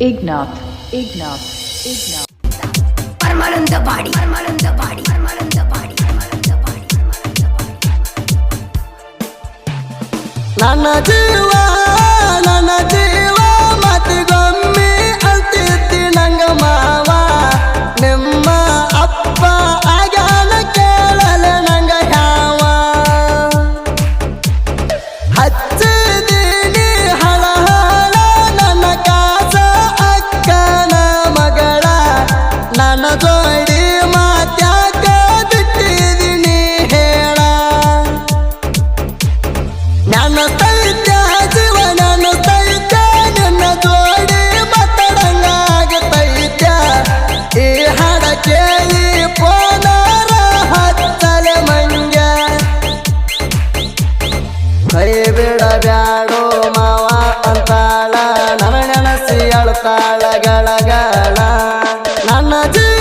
Ignat, Ignat, Ignat. பரமளந்த பாடி பரமளந்த பாடி பரமளந்த பாடி பரமளந்த பாடி பரமளந்த பாடி நான் நடுவா ಅಳತಾಳ ಗಳ ನನ್ನ ಜೀವ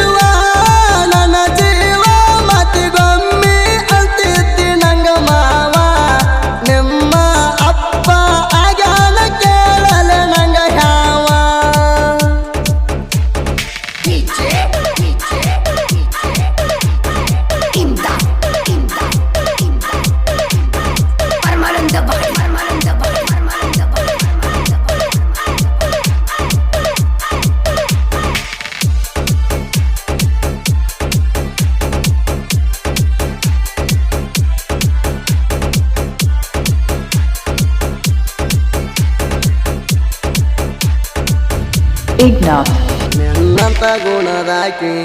ಮೇಘನಾಥ್ ನಿನ್ನಂತ ಗುಣದಾಕಿ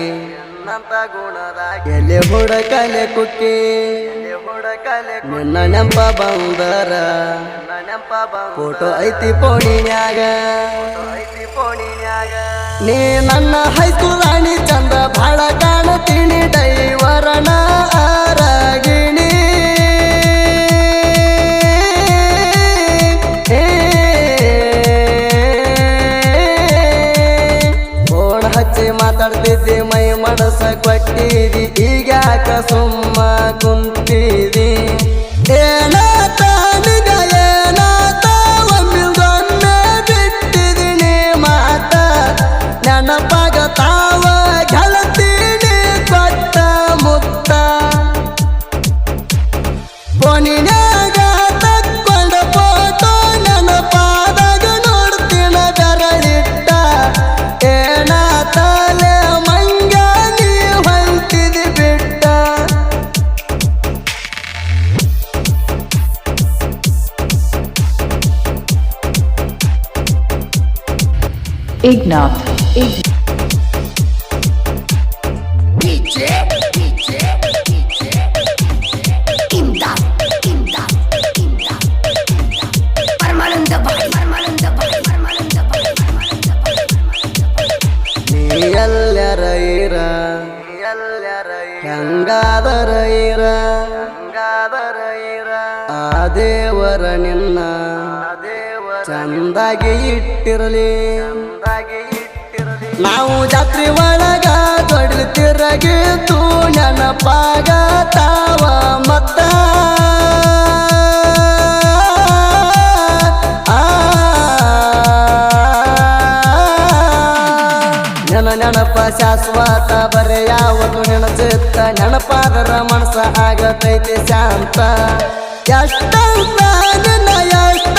ಎಲ್ಲಿ ಹುಡುಕಲೆ ಕುಕ್ಕಿ ನಿನ್ನ ನೆಂಪ ಬಂದರ ನೆಂಪ ಫೋಟೋ ಐತಿ ಪೋಣಿನ್ಯಾಗ ನೀ ನನ್ನ ಹೈಸ್ಕೂಲ್ ಮನಸ ಕೊಟ್ಟಿರಿ ಈಗ ಸುಮ್ಮ Ignat. Ignat. ಗಂಗಾಧರೈರ ಗಂಗಾಧರೈರ ಆ ದೇವರ ನಿನ್ನ ಚಂದಾಗಿ ಇಟ್ಟಿರಲಿ ನಾವು ಜಾತ್ರಿ ಒಳಗ ತೊಡಲು ತಿರಗಿತು ನೆನಪಾಗ ತಾವ ಮತ್ತ. ನೆನ ನೆನಪ ಶಾಶ್ವತ, ಬರೆ ಯಾವುದು ನೆನಸುತ್ತ. ನೆನಪಾದರ ಮನಸ್ಸ ಆಗತೈತೆ ಶಾಂತ. ಎಷ್ಟಂತ ಎಷ್ಟ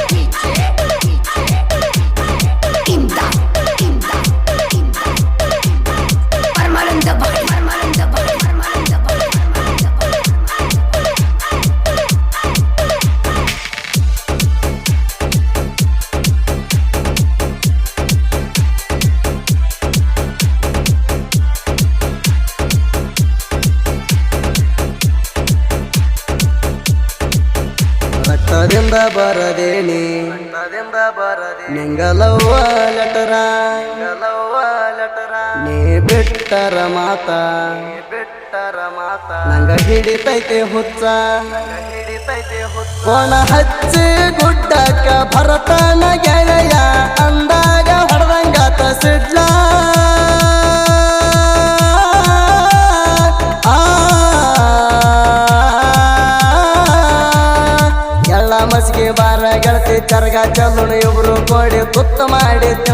ಬರದೇನಿ. ನಿಂಗಲವ್ವ ಲಟರ. ನೀ ಬಿಟ್ಟರ ಮಾತಾ. ಬಿಟ್ಟರ ಮಾತಾ ನಂಗ ಹಿಡಿತೈತೆ ಹುಚ್ಚ. ಹಿಡಿತೈತೆ ಹುಚ್ಚ ಕೋಣ ಹಚ್ಚಿ ಗುಡ್ಡಕ್ಕ ಭರತನ ಗೆಳ. ಕೋಡಿ ತುತ್ತ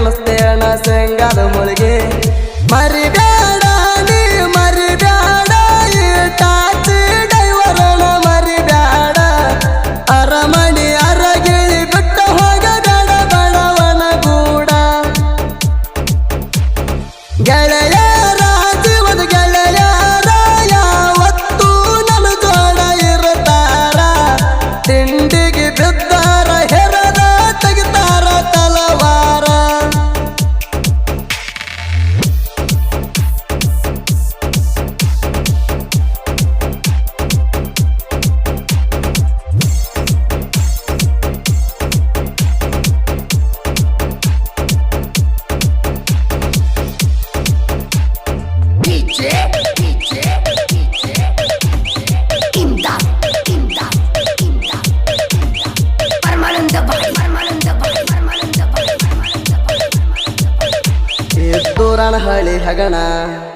ಎದ್ದೂರಣ ಹಳಿ ಹಗಣ.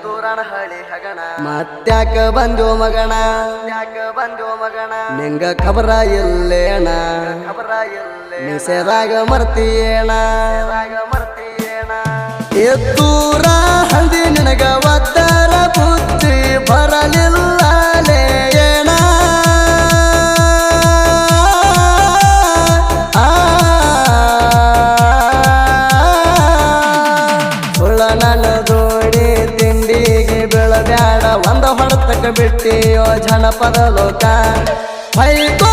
ದೂರಣ ಹಳಿ ಹಗಣ. ಮತ್ತ್ಯಾಕ ಬಂದು ಮಗಣ? ಯಾಕ ಬಂದೋ ಮಗಣ? ನಿಂಗ ಖಬರ ಇಲ್ಲೇಣ ಖಬರ ಇಲ್ಲೇ ನಿಸೆದಾಗ ಮರ್ತಿಯೇಣ ಮರ್ತಿಯೇಣ ಎದ್ದೂರ ಹಂದಿ ಬೀಳಬ್ಯಾಡ ಒಂದ ಹೊಡೆತಕ್ಕ ಬಿಟ್ಟಿಯೋ ಜನಪದ ಲೋಕ. ಹೊಯ್ಕೋ